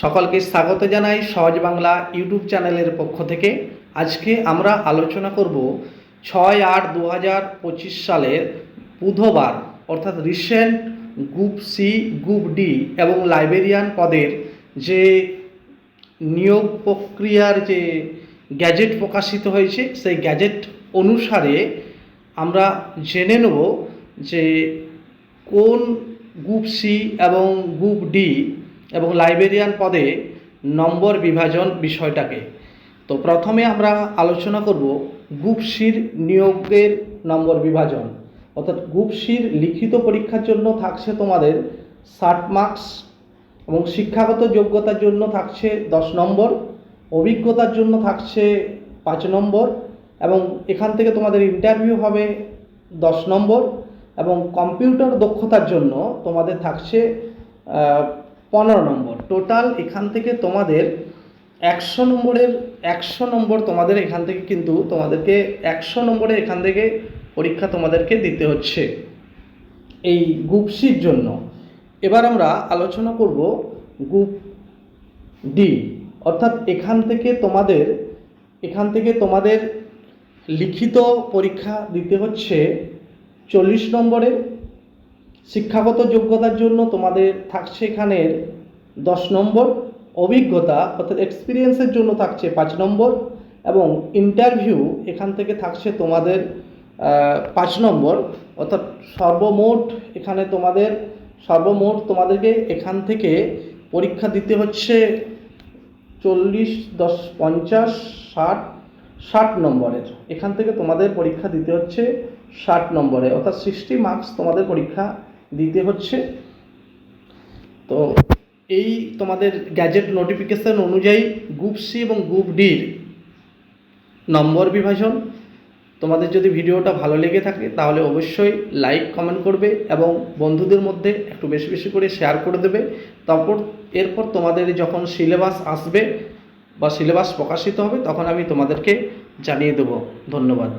সকলকে স্বাগত জানাই সহজ বাংলা ইউটিউব চ্যানেলের পক্ষ থেকে। আজকে আমরা আলোচনা করব ছয় আট দু হাজার পঁচিশ সালের বুধবার, অর্থাৎ recent group C group D এবং লাইব্রেরিয়ান পদের যে নিয়োগ প্রক্রিয়ার যে গ্যাজেট প্রকাশিত হয়েছে, সেই গ্যাজেট অনুসারে আমরা জেনে নেব যে কোন গ্রুপ সি এবং গ্রুপ ডি এবং লাইব্রেরিয়ান পদে নম্বর বিভাজন বিষয়টাকে। তো প্রথমে আমরা আলোচনা করব গ্রুপ সির নিয়োগের নম্বর বিভাজন। অর্থাৎ গ্রুপ সির লিখিত পরীক্ষার জন্য থাকছে তোমাদের ষাট মার্কস এবং শিক্ষাগত যোগ্যতার জন্য থাকছে দশ নম্বর, অভিজ্ঞতার জন্য থাকছে পাঁচ নম্বর এবং এখান থেকে তোমাদের ইন্টারভিউ হবে দশ নম্বর এবং কম্পিউটার দক্ষতার জন্য তোমাদের থাকছে পনেরো নম্বর। টোটাল এখান থেকে তোমাদের একশো নম্বরের, একশো নম্বর তোমাদের এখান থেকে কিন্তু তোমাদেরকে একশো নম্বরের এখান থেকে পরীক্ষা তোমাদেরকে দিতে হচ্ছে এই গ্রুপ সির জন্য। এবার আমরা আলোচনা করব গ্রুপ ডি অর্থাৎ এখান থেকে তোমাদের, এখান থেকে তোমাদের লিখিত পরীক্ষা দিতে হচ্ছে চল্লিশ নম্বরের শিক্ষাগত যোগ্যতার জন্য তোমাদের থাকছে এখানের দশ নম্বর অভিজ্ঞতা, অর্থাৎ এক্সপিরিয়েন্সের জন্য থাকছে পাঁচ নম্বর এবং ইন্টারভিউ এখান থেকে থাকছে তোমাদের পাঁচ নম্বর। অর্থাৎ সর্বমোট এখানে তোমাদের, সর্বমোট তোমাদেরকে এখান থেকে পরীক্ষা দিতে হচ্ছে চল্লিশ দশ পঞ্চাশ ষাট ষাট নম্বরের। এখান থেকে তোমাদের পরীক্ষা দিতে হচ্ছে ষাট নম্বরে। অর্থাৎ সিক্সটি মার্কস তোমাদের পরীক্ষা দিতে হচ্ছে। তো এই তোমাদের গ্যাজেট নোটিফিকেশন অনুযায়ী গ্রুপ সি এবং গ্রুপ ডির নম্বর বিভাজন। তোমাদের যদি ভিডিওটা ভালো লেগে থাকে, তাহলে অবশ্যই লাইক কমেন্ট করবে এবং বন্ধুদের মধ্যে একটু বেশি বেশি করে শেয়ার করে দেবে। তারপর, এরপর তোমাদের যখন সিলেবাস আসবে বা সিলেবাস প্রকাশিত হবে, তখন আমি তোমাদেরকে জানিয়ে দেবো। ধন্যবাদ।